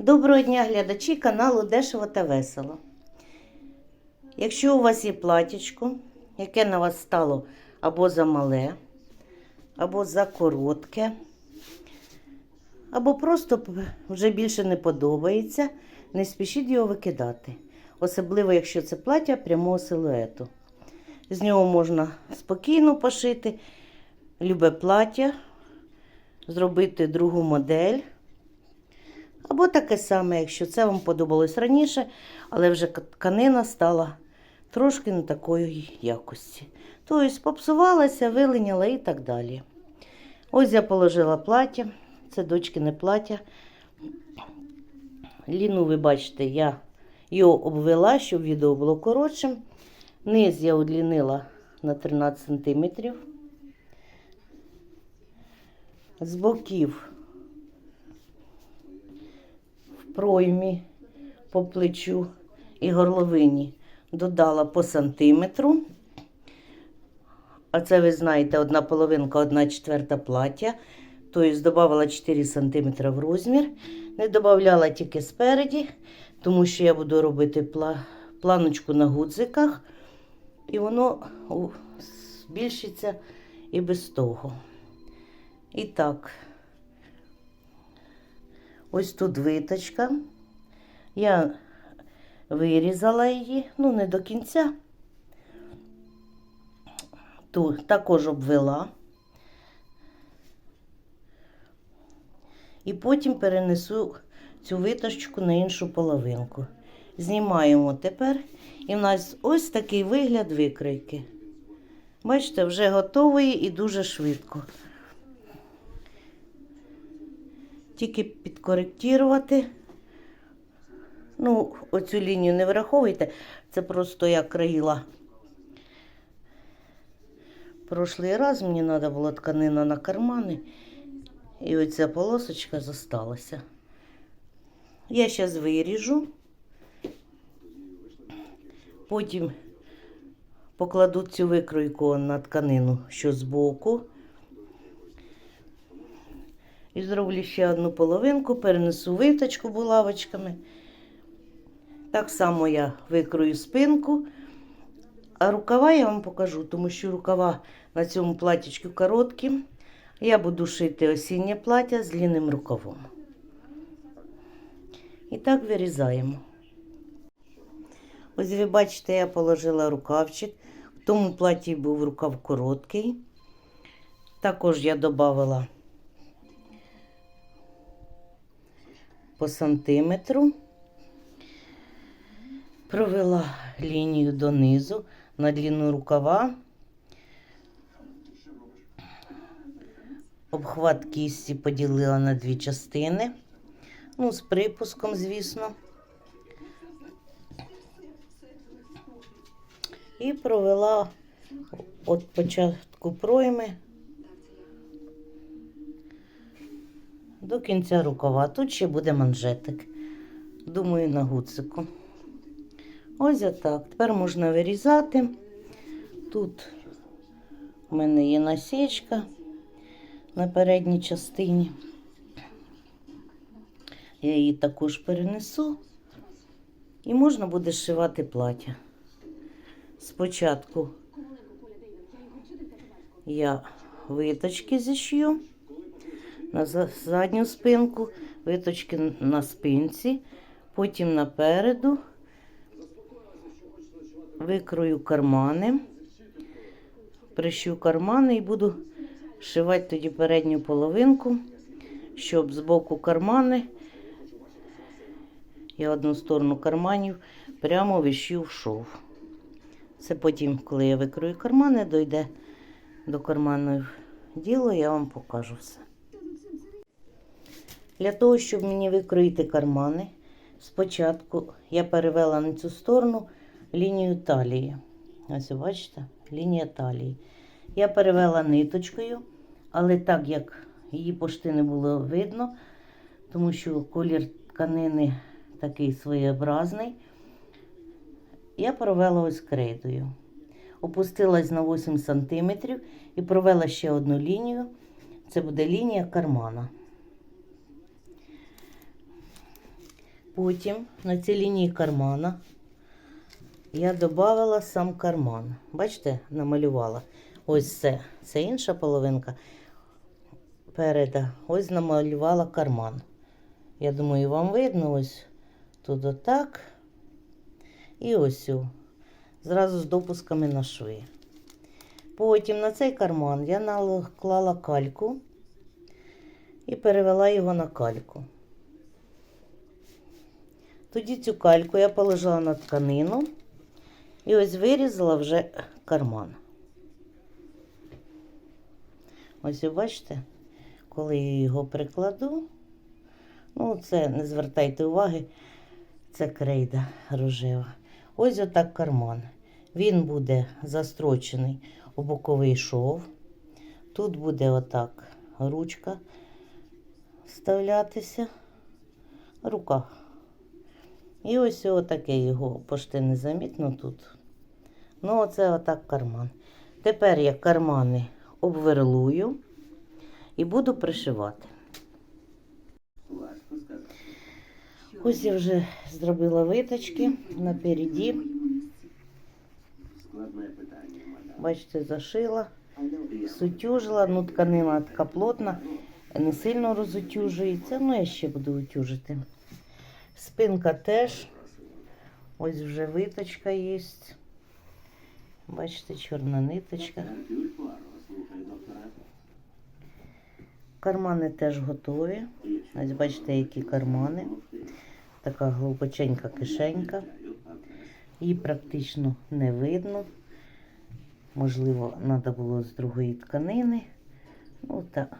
Доброго дня, глядачі каналу Дешево та Весело. Якщо у вас є платічко, яке на вас стало або замале, або за коротке, або просто вже більше не подобається, не спішіть його викидати. Особливо, якщо це плаття прямого силуету. З нього можна спокійно пошити любе плаття, зробити другу модель. Або таке саме, якщо це вам подобалось раніше, але вже тканина стала трошки не такої якості. Тобто попсувалася, вилиняла і так далі. Ось я положила плаття, це дочкине плаття. Ліну, ви бачите, я його обвела, щоб відео було коротшим. Низ я удлінила на 13 см. З боків проймі по плечу і горловині додала по сантиметру. А це ви знаєте, одна половинка, одна четверта плаття. Тобто додавала 4 см в розмір. Не додавала тільки спереді, тому що я буду робити планочку на гудзиках. І воно збільшиться і без того. І так, ось тут виточка. Я вирізала її, ну, не до кінця. Тут також обвела. І потім перенесу цю виточку на іншу половинку. Знімаємо тепер. І в нас ось такий вигляд викройки. Бачите, вже готовий і дуже швидко. Тільки підкоректувати. Ну, оцю лінію не враховуйте. Це просто я країла. Прошлий раз мені треба було тканина на кармани. І оця полосочка зосталася. Я зараз виріжу. Потім покладу цю викройку на тканину, що збоку. І зроблю ще одну половинку, перенесу виточку булавочками. Так само я викрою спинку. А рукава я вам покажу, тому що рукава на цьому платічку короткі. Я буду шити осіннє плаття з длинним рукавом. І так вирізаємо. Ось ви бачите, я положила рукавчик. В тому платі був рукав короткий. Також я додала по сантиметру. Провела лінію донизу на длину рукава. Обхват кісті поділила на дві частини. Ну, з припуском, звісно. І провела від початку пройми до кінця рукава. Тут ще буде манжетик. Думаю, на гуцику. Ось отак. Тепер можна вирізати. Тут у мене є насічка на передній частині. Я її також перенесу. І можна буде зшивати плаття. Спочатку я виточки зішью на задню спинку, виточки на спинці, потім напереду викрою кармани, прищу кармани і буду шивати тоді передню половинку, щоб з боку кармани я одну сторону карманів прямо вищив в шов. Це потім, коли я викрою кармани, дойде до карманного діло, я вам покажу все. Для того, щоб мені викроїти кармани, спочатку я перевела на цю сторону лінію талії. Ось бачите, лінія талії. Я перевела ниточкою, але так як її пошти не було видно, тому що колір тканини такий своєобразний, я провела ось крейдою. Опустилась на 8 см і провела ще одну лінію. Це буде лінія кармана. Потім на цій лінії кармана я додала сам карман. Бачите, намалювала. Ось це. Це інша половинка переда. Ось намалювала карман. Я думаю, вам видно ось тут отак. І ось. Зразу з допусками на шви. Потім на цей карман я наклала кальку і перевела його на кальку. Тоді цю кальку я положила на тканину і ось вирізала вже карман. Ось ви бачите, коли я його прикладу, ну це не звертайте уваги, це крейда рожева. Ось отак карман. Він буде застрочений у боковий шов. Тут буде отак ручка вставлятися, рука. І ось отаке його пошти незамітно тут. Ну, оце отак карман. Тепер я кармани обверлую і буду пришивати. Ось я вже зробила виточки напереді. Бачите, зашила, сутюжила, ну тканина така плотна, не сильно розутюжується, ну я ще буду утюжити. Спинка теж. Ось вже виточка є. Бачите, чорна ниточка. Кармани теж готові. Ось бачите, які кармани. Така глибоченька кишенька. Її практично не видно. Можливо, треба було з другої тканини. Ну, так.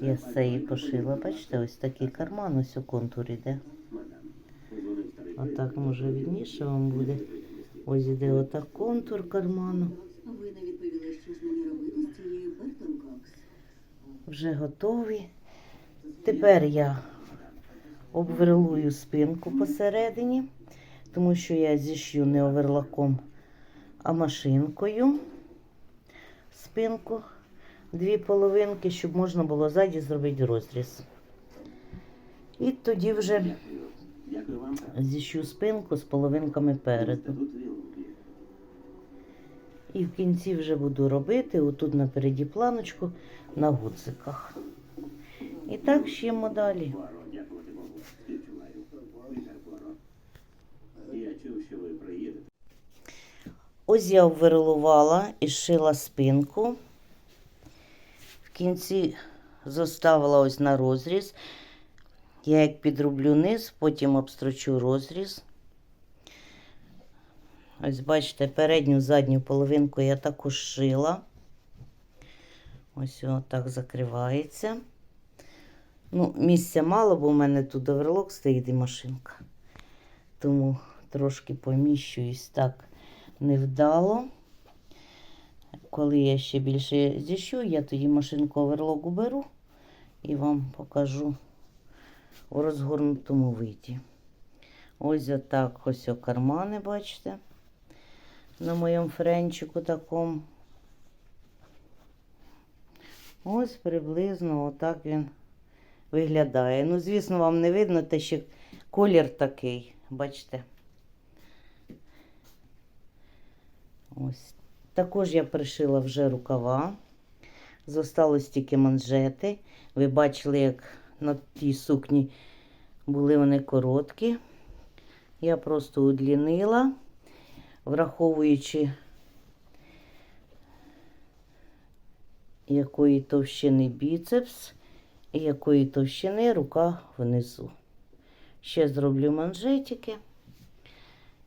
Я з цієї пошила. Бачите, ось такий карман, ось у контур іде. Отак, може, відніше вам буде. Ось іде отак контур карману. Ви не відповіли, що з мені робити з цією Бертон Кокс. Вже готові. Тепер я обверлую спинку посередині, тому що я зішью не оверлаком, а машинкою спинку. Дві половинки, щоб можна було ззаді зробити розріз. І тоді вже зіщу спинку з половинками переду. І в кінці вже буду робити отут напереді планочку на гудзиках. І так шиємо далі. Ось я обверлувала і шила спинку. В кінці зоставила ось на розріз. Я як підроблю низ, потім обстрочу розріз. Ось бачите, передню задню половинку я також шила. Ось так закривається. Ну, місця мало, бо в мене тут оверлок стоїть і машинка. Тому трошки поміщуюсь так невдало. Коли я ще більше зіщу, я тоді машинку оверлок уберу і вам покажу у розгорнутому виді. Ось отак ось о кармани, бачите, на моєму френчику такому. Ось приблизно отак він виглядає. Ну, звісно, вам не видно, те ще колір такий, бачите. Ось. Також я пришила вже рукава. Зосталось тільки манжети. Ви бачили, як на тій сукні були вони короткі. Я просто удлінила, враховуючи, якої товщини біцепс і якої товщини рука внизу. Ще зроблю манжетики.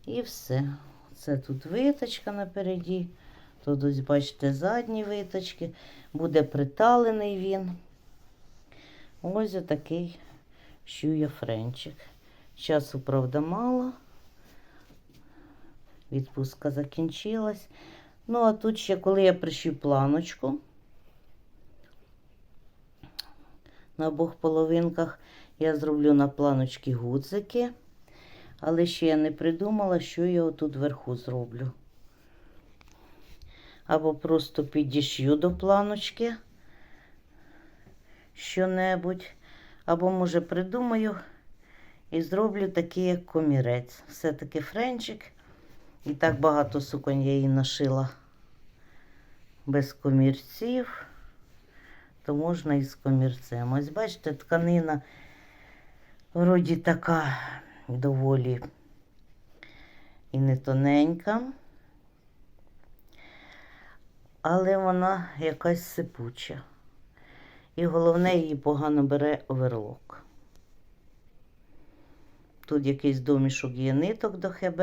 І все. Це тут виточка напереді. Тут ось, бачите, задні виточки. Буде приталений він. Ось отакий щує френчик. Часу, правда, мало. Відпустка закінчилась. Ну, а тут ще, коли я пришив планочку на обох половинках, я зроблю на планочки гудзики. Але ще я не придумала, що я тут вверху зроблю. Або просто підішью до планочки що-небудь. Або, може, придумаю І зроблю такий, як комірець. Все-таки френчик. І так багато суконь я її нашила без комірців, то можна і з комірцем. Ось бачите, тканина вроді така доволі і не тоненька, але вона якась сипуча. І головне, її погано бере оверлок. Тут якийсь домішок є ниток до ХБ.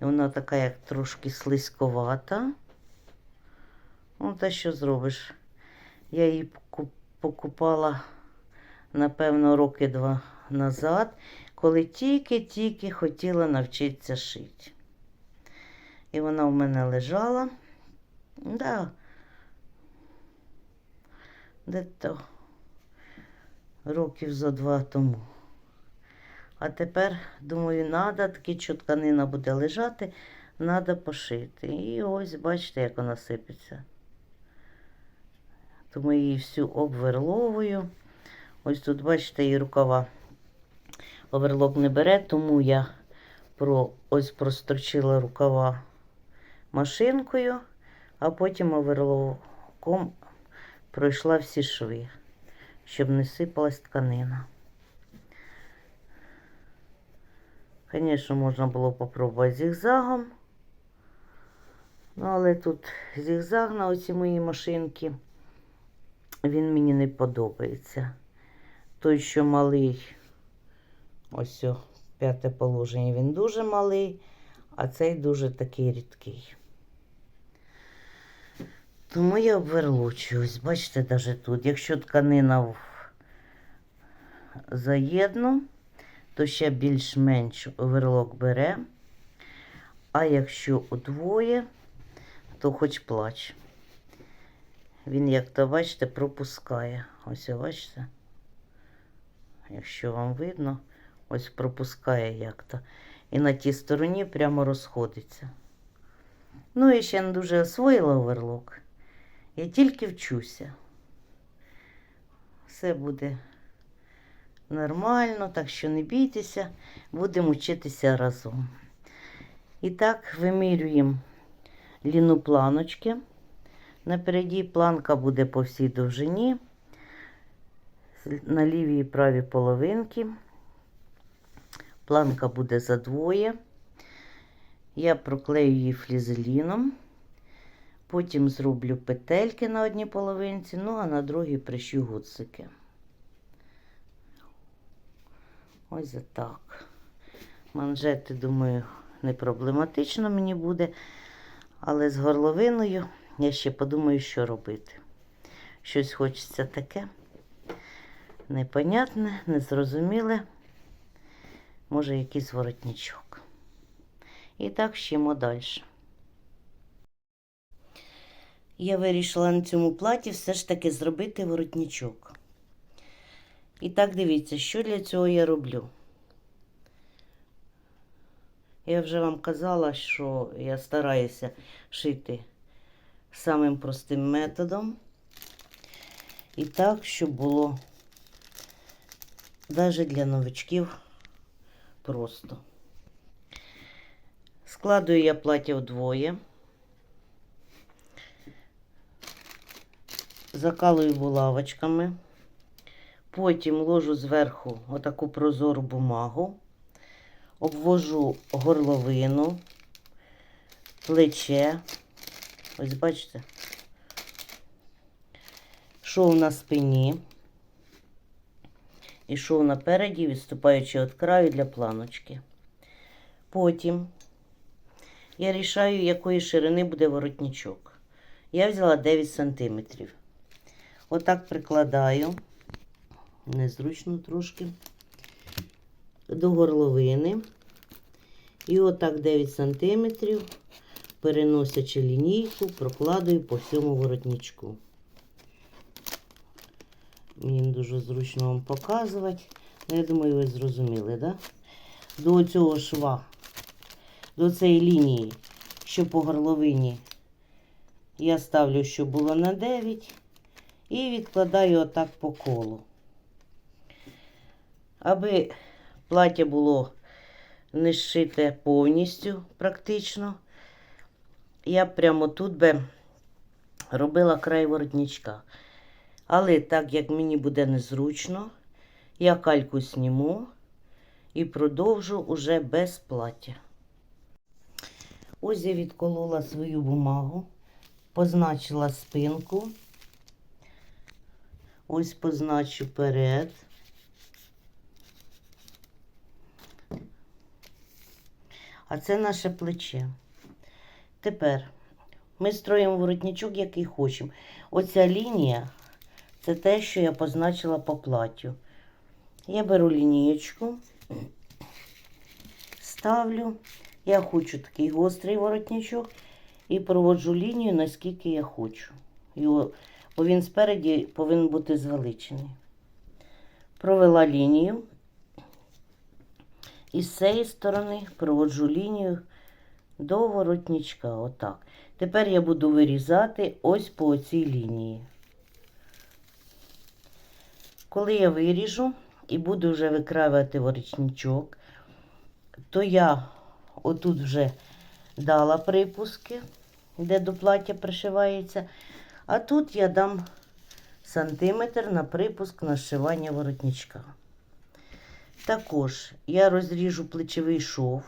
І вона така, як трошки слизьковата. Ну, те, що зробиш. Я її покупала, напевно, роки два назад, коли тільки-тільки хотіла навчитися шити. І вона в мене лежала. Да. Де-то років зо два тому. А тепер, думаю, треба, таки що тканина буде лежати, треба пошити. І ось бачите, як вона сипеться. Тому її всю обверловую. Ось тут, бачите, і рукава оверлок не бере, тому я про, ось прострочила рукава машинкою, а потім оверлоком пройшла всі шви, щоб не сипалась тканина. Звісно, можна було попробувати зігзагом. Ну, але тут зігзаг на оці мої машинки, він мені не подобається. Той, що малий, ось о, п'яте положення, він дуже малий, а цей дуже такий рідкий. Тому я обверлочуюсь. Бачите, навіть тут. Якщо тканина в- заєдну, то ще більш-менш оверлок бере. А якщо удвоє, то хоч плач. Він, як то бачите, пропускає. Ось, бачите? Якщо вам видно, ось пропускає як-то. І на тій стороні прямо розходиться. Ну, я ще не дуже освоїла оверлок. Я тільки вчуся. Все буде нормально, так що не бійтеся, будемо вчитися разом. І так, вимірюємо ліну планочки. Напереді планка буде по всій довжині, на лівій і правій половинки. Планка буде за двоє. Я проклею її флізеліном. Потім зроблю петельки на одній половинці, ну а на другій прищу гудзики. Ось так. Манжети, думаю, не проблематично мені буде. Але з горловиною я ще подумаю, що робити. Щось хочеться таке. Непонятне, незрозуміле. Може, якийсь воротничок. І так щимо далі. Я вирішила на цьому платі все ж таки зробити воротничок. І так дивіться, що для цього я роблю. Я вже вам казала, що я стараюся шити самим простим методом. І так, щоб було навіть для новичків просто. Складую я плаття вдвоє. Закалую булавочками. Потім ложу зверху отаку прозору бумагу, обвожу горловину, плече. Ось бачите, шов на спині і шов напереді, відступаючи від краю для планочки. Потім я рішаю, якої ширини буде воротничок. Я взяла 9 сантиметрів. Отак прикладаю, незручно трошки, до горловини. І отак 9 сантиметрів, переносячи лінійку, прокладаю по всьому воротничку. Мені дуже зручно вам показувати. Ну, я думаю, ви зрозуміли, да? До цього шва, до цієї лінії, що по горловині, я ставлю, щоб було на 9. І відкладаю отак по колу. Аби плаття було не зшите повністю практично, я прямо тут би робила край воротничка. Але так як мені буде незручно, я кальку зніму і продовжу уже без плаття. Ось я відколола свою бумагу, позначила спинку. Ось позначу перед. А це наше плече. Тепер ми строїмо воротничок, який хочемо. Оця лінія це те, що я позначила по платтю. Я беру лінієчку, ставлю. Я хочу такий гострий воротничок і проводжу лінію, наскільки я хочу. Його, бо він спереді повинен бути звеличений. Провела лінію. І з цієї сторони проводжу лінію до воротничка. Отак. Тепер я буду вирізати ось по цій лінії. Коли я виріжу і буду вже викравати воротничок, то я отут вже дала припуски, де до плаття пришивається, а тут я дам сантиметр на припуск на зшивання воротничка. Також я розріжу плечовий шов,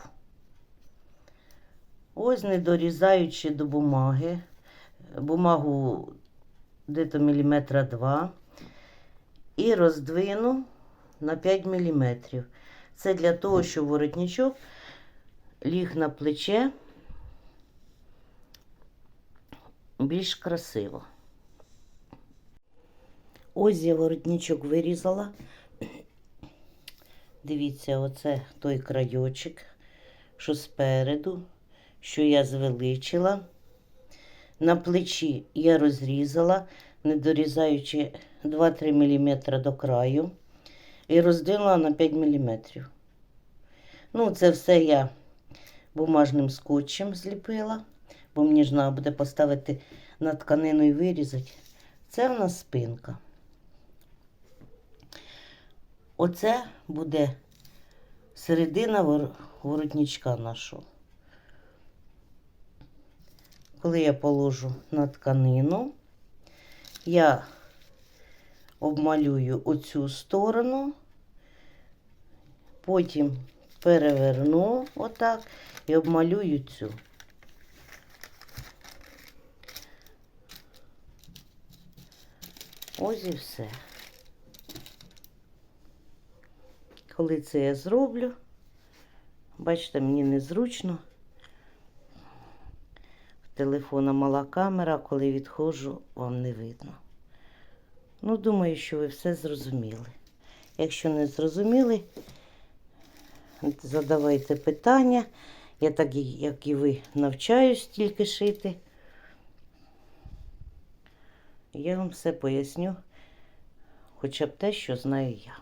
ось не дорізаючи до бумаги, бумагу десь міліметра два, і роздвину на 5 мм. Це для того, щоб воротничок ліг на плече більш красиво. Ось я воротничок вирізала. Дивіться, оце той крайочок, що спереду, що я звеличила. На плечі я розрізала, не дорізаючи 2-3 мм до краю, і розділила на 5 мм. Ну, це все я бумажним скотчем зліпила, бо мені ж треба буде поставити на тканину і вирізати. Це в нас спинка. Оце буде середина воротничка нашого. Коли я положу на тканину, я обмалюю оцю сторону, потім переверну отак і обмалюю цю. Ось і все. Коли це я зроблю, бачите, мені незручно. В телефона мала камера, коли відходжу, вам не видно. Ну, думаю, що ви все зрозуміли. Якщо не зрозуміли, задавайте питання. Я так, як і ви, навчаюсь тільки шити. Я вам все поясню, хоча б те, що знаю я.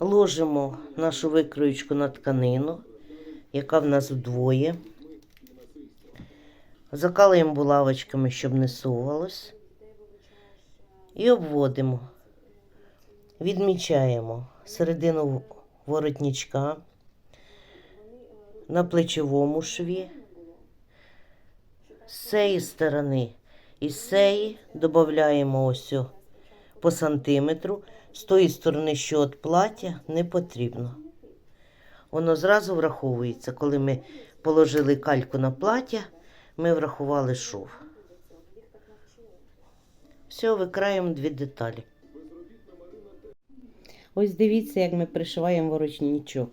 Ложимо нашу викроючку на тканину, яка в нас вдвоє. Закалуємо булавочками, щоб не сувалось. І обводимо. Відмічаємо середину воротничка на плечовому шві. З цієї сторони і з цієї додаємо ось по сантиметру. З тої сторони, що від плаття, не потрібно. Воно зразу враховується. Коли ми положили кальку на плаття, ми врахували шов. Все, викраємо дві деталі. Ось дивіться, як ми пришиваємо ворочничок.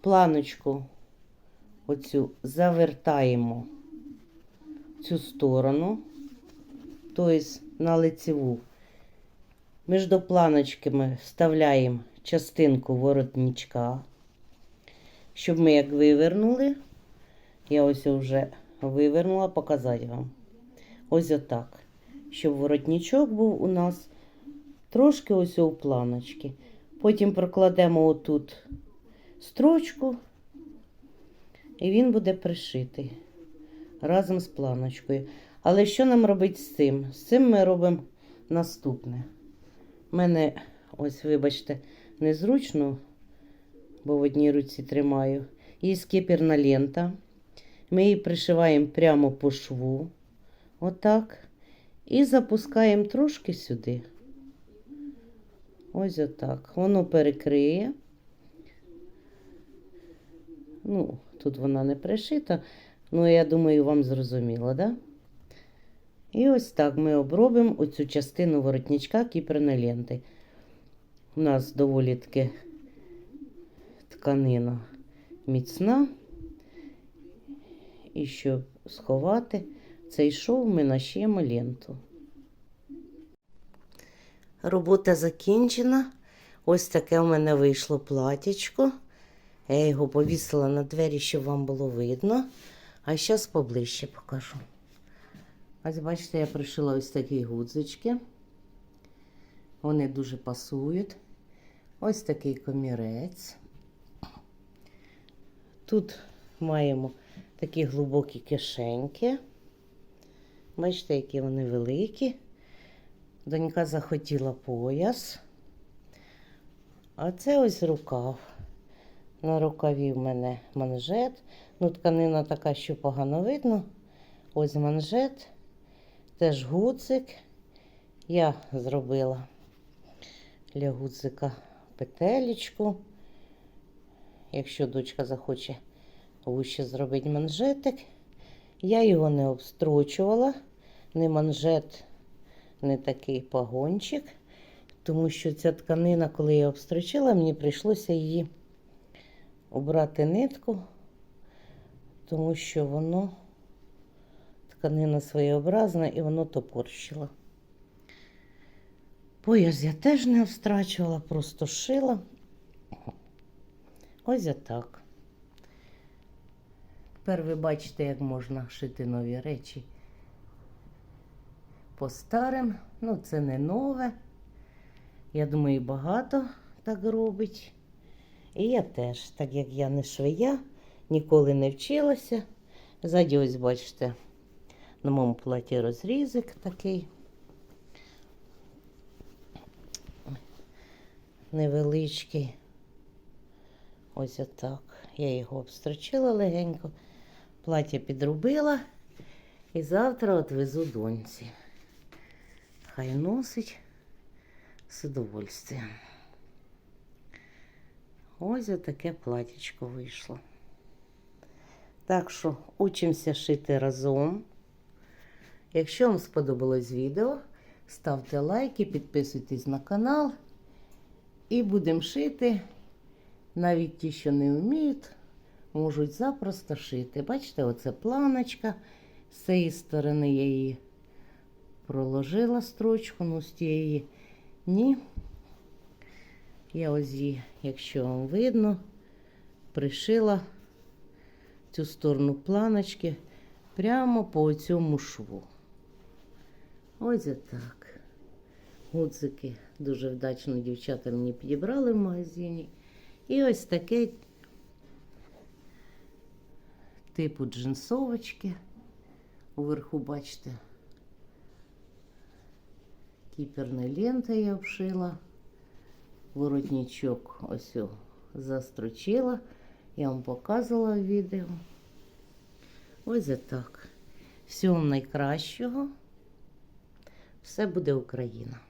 Планочку оцю завертаємо цю сторону, тобто на лицеву. Між планочками вставляємо частинку воротничка, щоб ми як вивернули. Я ось вже вивернула, показати вам. Ось отак. Щоб воротничок був у нас трошки ось у планочки. Потім прокладемо отут строчку, і він буде пришитий разом з планочкою. Але що нам робити з цим? З цим ми робимо наступне. У мене, ось, вибачте, незручно, бо в одній руці тримаю. Є скіпірна лента. Ми її пришиваємо прямо по шву. Отак. І запускаємо трошки сюди. Ось отак. Воно перекриє. Ну, тут вона не пришита, ну я думаю, вам зрозуміло, да? І ось так ми обробимо оцю частину воротничка кіперної ленти. У нас доволі таки тканина міцна. І щоб сховати цей шов, ми нашиємо ленту. Робота закінчена. Ось таке у мене вийшло платічко. Я його повісила на двері, щоб вам було видно. А зараз поближче покажу. Ось бачите, я пришила ось такі гудзички. Вони дуже пасують. Ось такий комірець. Тут маємо такі глибокі кишеньки. Бачите, які вони великі. Донька захотіла пояс. А це ось рукав. На рукаві в мене манжет. Ну, тканина така, що погано видно. Ось манжет, теж гудзик. Я зробила для гудзика петелечку. Якщо дочка захоче вище зробити манжетик, я його не обстрочувала, не манжет, не такий пагончик, тому що ця тканина, коли я обстрочила, мені прийшлося її обрати нитку, тому що воно тканина своєобразна і воно топорщило. Пояс я теж не обстрачувала, просто шила. Ось отак. Тепер ви бачите, як можна шити нові речі по старим. Ну, це не нове. Я думаю, багато так робить. І я теж, так як я не швея, ніколи не вчилася. Ззаді, ось бачите, на моєму платі розрізик такий. Невеличкий. Ось отак. Я його обстрочила легенько, плаття підробила і завтра отвезу доньці. Хай носить з удовольствием. Ось таке платічко вийшло. Так що учимося шити разом. Якщо вам сподобалось відео, ставте лайки, підписуйтесь на канал. І будемо шити. Навіть ті, що не вміють, можуть запросто шити. Бачите, оце планочка. З цієї сторони я її проложила строчку, ну з тієї ні. Я ось якщо вам видно, пришила цю сторону планочки прямо по цьому шву. Ось так. Гудзики дуже вдачно дівчата мені підібрали в магазині. І ось таке типу джинсовочки. Уверху, бачите, кіперна лента я обшила. Воротничок ось застрочила. Я вам показувала відео. Ось і так. Всього найкращого. Все буде Україна.